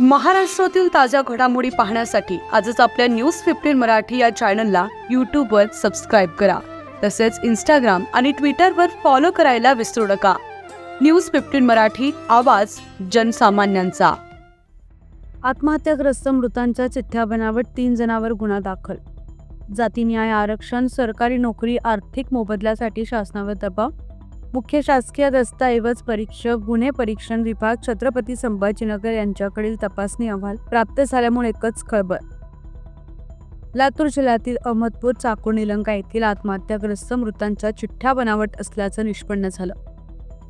महाराष्ट्रातील ताज्या घडामोडी पाहण्यासाठी आजच आपल्या न्यूज फिफ्टीन मराठी या चॅनलला यूट्यूबवर सबस्क्राईब करा. तसेच इंस्टाग्राम आणि ट्विटरवर फॉलो करायला विसरू नका. न्यूज फिफ्टीन मराठी आवाज जनसामान्यांचा. आत्महत्याग्रस्त मृतांच्या चिठ्ठ्या बनावट तीन जणांवर गुन्हा दाखल. जाती न्याय आरक्षण सरकारी नोकरी आर्थिक मोबदल्यासाठी शासनावर दबाव. मुख्य शासकीय दस्तऐवज परीक्षक गुन्हे परीक्षण विभाग छत्रपती संभाजीनगर यांच्याकडील तपासणी अहवाल प्राप्त झाल्यामुळे एकच खळबळ. लातूर जिल्ह्यातील अहमदपूर चाकूर निलंगा येथील आत्महत्याग्रस्त मृतांच्या चिठ्ठ्या बनावट असल्याचं निष्पन्न झालं.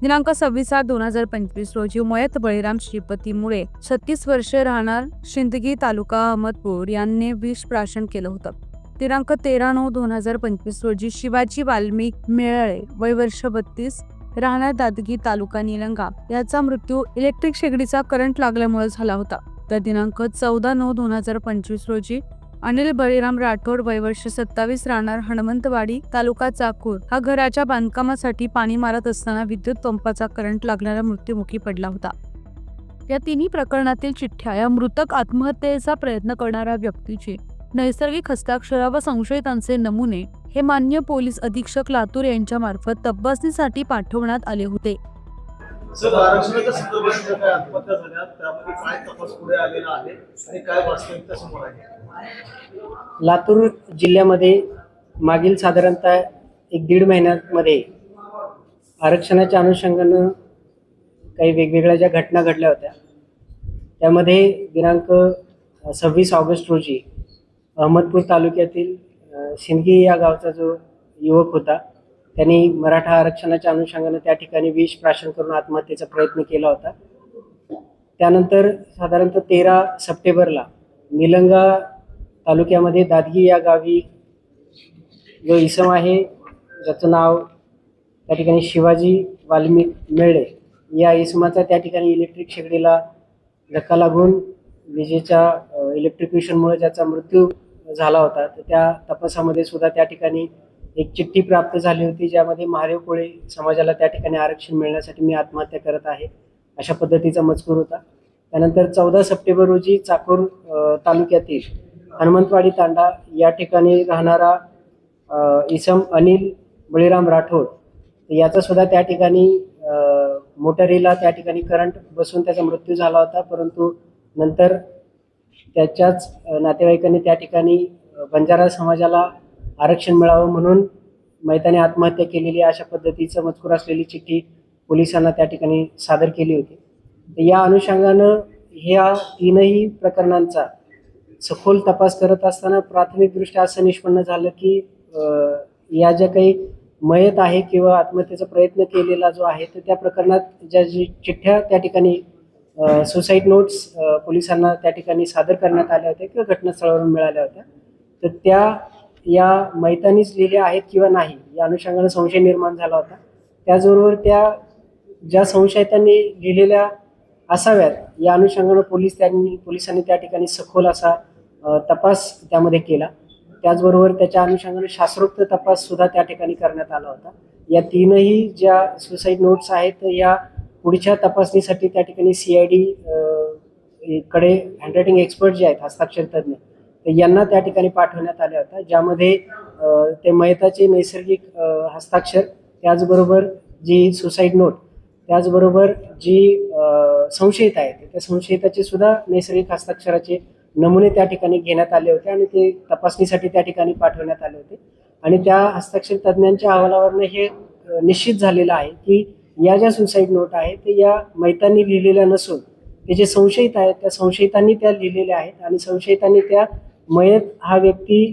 दिनांक सव्वीस आठ दोन हजार पंचवीस रोजी मयत बळीराम श्रीपती मुळे छत्तीस वर्षे राहणार शिंदगी तालुका अहमदपूर यांनी विष प्राशन केलं होतं. दिनांक तेरा नऊ दोन हजार पंचवीस रोजी शिवाजी वाल्मिक मेळळे वय वर्ष बत्तीस राहणार दादगी तालुका निलंगा. याचा मृत्यू इलेक्ट्रिक शेगडीचा करंट लागल्यामुळे झाला होता. तर दिनांक चौदा नऊ दोन हजार पंचवीस रोजी अनिल बळीराम राठोड वय वर्ष सत्तावीस राहणार हनुमंतवाडी तालुका चाकूर. हा घराच्या बांधकामासाठी पाणी मारत असताना विद्युत पंपाचा करंट लागणारा मृत्युमुखी पडला होता. या तिन्ही प्रकरणातील चिठ्ठ्या या मृतक आत्महत्येचा प्रयत्न करणाऱ्या व्यक्तीची नैसर्गिक हस्ताक्षरा व संशयितांचे नमुने हे मान्य पोलीस अधीक्षक लातूर यांच्या मार्फत तपासणीसाठी पाठवण्यात आले होते. सर आरक्षणाच्या संदर्भात ज्या काही आत्महत्या झाल्या? त्यामध्ये काय तपास पुढे आलेला आहे आणि काय वास्तविकता समोर आहे? लातूर जिल्ह्यामध्ये मागील साधारणतः एक दीड महिन्यामध्ये आरक्षणाच्या अनुषंगानं काही वेगवेगळ्या ज्या घटना घडल्या होत्या त्यामध्ये दिनांक सव्वीस ऑगस्ट रोजी अहमदपूर तालुक्यातील अ, सिंदगी या गावचा जो युवक होता त्यांनी मराठा आरक्षणाच्या अनुषंगाने त्या ठिकाणी विष प्राशन करून आत्महत्येचा प्रयत्न केला होता. त्यानंतर साधारणतः तेरा सप्टेंबरला निलंगा तालुक्यामध्ये दादगी या गावी जो इसम आहे ज्याचं नाव त्या ठिकाणी शिवाजी वाल्मिक मेळे या इसमाचा त्या ठिकाणी इलेक्ट्रिक शेगडीला धक्का लागून विजेच्या इलेक्ट्रिक्युशनमुळे ज्याचा मृत्यू झाला होता. तर त्या तपासामध्ये सुद्धा त्या ठिकाणी एक चिठ्ठी प्राप्त झाली होती ज्यामध्ये महादेव कोळे समाजाला त्या ठिकाणी आरक्षण मिळण्यासाठी मी आत्महत्या करत आहे अशा पद्धतीचा मजकूर होता. त्यानंतर चौदा सप्टेंबर रोजी चाकूर तालुक्यातील हनुमंतवाडी तांडा या ठिकाणी राहणारा इसम अनिल बळीराम राठोड याचा सुद्धा त्या ठिकाणी मोटारीला त्या ठिकाणी करंट बसून त्याचा मृत्यू झाला होता. परंतु नंतर त्याच्याच नातेवाईकांनी त्या ठिकाणी बंजारा समाजाला आरक्षण मिळावं म्हणून मैताने आत्महत्या केलेली अशा पद्धतीचं मजकूर असलेली चिठ्ठी पोलिसांना त्या ठिकाणी सादर केली होती. या अनुषंगानं ह्या तीनही प्रकरणांचा सखोल तपास करत असताना प्राथमिकदृष्ट्या असं निष्पन्न झालं की या ज्या काही मयत आहे किंवा आत्महत्येचा प्रयत्न केलेला जो आहे तर त्या प्रकरणात ज्या जी चिठ्ठ्या त्या ठिकाणी सुसाईड नोट्स पोलिसांना त्या ठिकाणी सादर करण्यात आल्या होत्या किंवा घटनास्थळावरून मिळाल्या होत्या. तर त्या या मैतानीच लिहिल्या आहेत किंवा नाही या अनुषंगानं संशय निर्माण झाला होता. त्याचबरोबर त्या ज्या संशयितांनी लिहिलेल्या असाव्यात या अनुषंगानं पोलीस त्यांनी पोलिसांनी त्या ठिकाणी सखोल असा तपास त्यामध्ये केला. त्याचबरोबर त्याच्या अनुषंगानं शास्त्रोक्त तपास सुद्धा त्या ठिकाणी करण्यात आला होता. या तीनही ज्या सुसाईड नोट्स आहेत या पुढच्या तपासणीसाठी त्या ठिकाणी सी आय डी कडे हँडरायटिंग एक्सपर्ट जे आहेत हस्ताक्षर तज्ज्ञ यांना त्या ठिकाणी पाठवण्यात आल्या होत्या ज्यामध्ये ते मयताचे नैसर्गिक हस्ताक्षर त्याचबरोबर जी सुसाईड नोट त्याचबरोबर जी संशयित आहेत त्या संशयिताचे सुद्धा नैसर्गिक हस्ताक्षराचे नमुने त्या ठिकाणी घेण्यात आले होते आणि ते तपासणीसाठी त्या ठिकाणी पाठवण्यात आले होते. आणि त्या हस्ताक्षर तज्ज्ञांच्या अहवालावरनं हे निश्चित झालेलं आहे की या ज्या सुसाईड नोट आहेत ते या मैतांनी लिहिलेल्या नसून ते जे संशयित आहेत त्या संशयितांनी त्या लिहिलेल्या आहेत आणि संशयितांनी त्या मयत हा व्यक्ती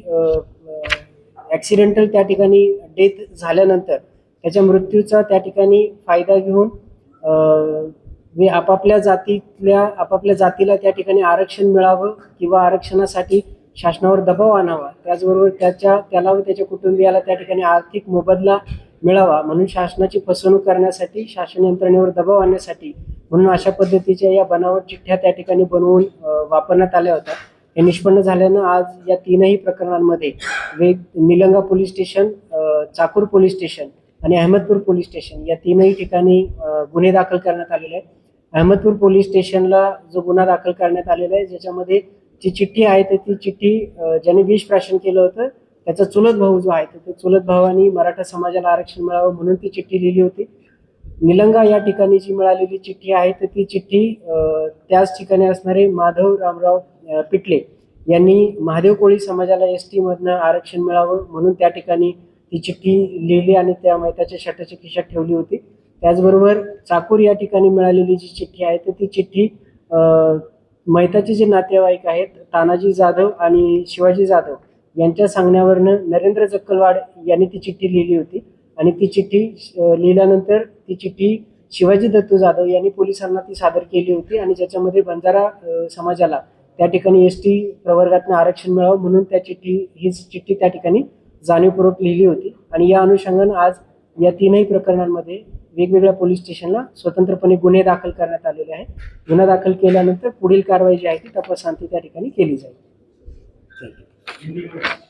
ॲक्सिडेंटल त्या ठिकाणी डेथ झाल्यानंतर त्याच्या मृत्यूचा त्या ठिकाणी फायदा घेऊन मी आपापल्या जातीतल्या आपापल्या जातीला त्या ठिकाणी आरक्षण मिळावं किंवा आरक्षणासाठी शासनावर दबाव आणावा त्याचबरोबर त्याच्या त्याला व त्याच्या कुटुंबियाला त्या ठिकाणी आर्थिक मोबदला मिळावा. म्हणून शासनाची फसवणूक करण्यासाठी शासन यंत्रणेवर दबाव आणण्यासाठी म्हणून अशा पद्धतीच्या या बनावट चिठ्ठ्या त्या ठिकाणी बनवून वापरण्यात आल्या होत्या. हे निष्पन्न झाल्यानं आज या तीनही प्रकरणांमध्ये वेग Nilanga police station Chakur police station आणि अहमदपूर पोलीस स्टेशन या तीनही ठिकाणी गुन्हे दाखल करण्यात आलेले आहेत. अहमदपूर पोलीस स्टेशनला जो गुन्हा दाखल करण्यात आलेला आहे ज्याच्यामध्ये जी चिठ्ठी आहे तर ती चिठ्ठी ज्याने विष प्राशन केलं होतं त्याचा चुलत भाऊ जो आहे तो चुलत भावानी मराठा समाजाला आरक्षण मिळावं म्हणून ती चिठ्ठी लिहिली होती. निलंगा या ठिकाणी जी मिळालेली चिठ्ठी आहे तर ती चिठ्ठी त्याच ठिकाणी असणारे माधव रामराव पिटले यांनी महादेव कोळी समाजाला एस टीमधनं आरक्षण मिळावं म्हणून त्या ठिकाणी ती चिठ्ठी लिहिली आणि त्या मैताच्या शटाच्या खिशात ठेवली होती. त्याचबरोबर चाकूर या ठिकाणी मिळालेली जी चिठ्ठी आहे तर ती चिठ्ठी मैताचे जे नातेवाईक आहेत तानाजी जाधव आणि शिवाजी जाधव यांच्या सांगण्यावरनं नरेंद्र जक्कलवाड यांनी ती चिठ्ठी लिहिली होती. आणि ती चिठ्ठी लिहिल्यानंतर ती चिठ्ठी शिवाजी दत्तू जाधव यांनी पोलिसांना ती सादर केली होती. आणि ज्याच्यामध्ये बंजारा समाजाला त्या ठिकाणी एस टी प्रवर्गातनं आरक्षण मिळावं म्हणून त्या चिठ्ठी ही चिठ्ठी त्या ठिकाणी जाणीवपूर्वक लिहिली होती. आणि या अनुषंगानं आज या तीनही प्रकरणांमध्ये वेगवेगळ्या पोलीस स्टेशनला स्वतंत्रपणे गुन्हे दाखल करण्यात आलेले आहेत. गुन्हा दाखल केल्यानंतर पुढील कारवाई जी आहे ती तपासांती त्या ठिकाणी केली जाईल. Thank you.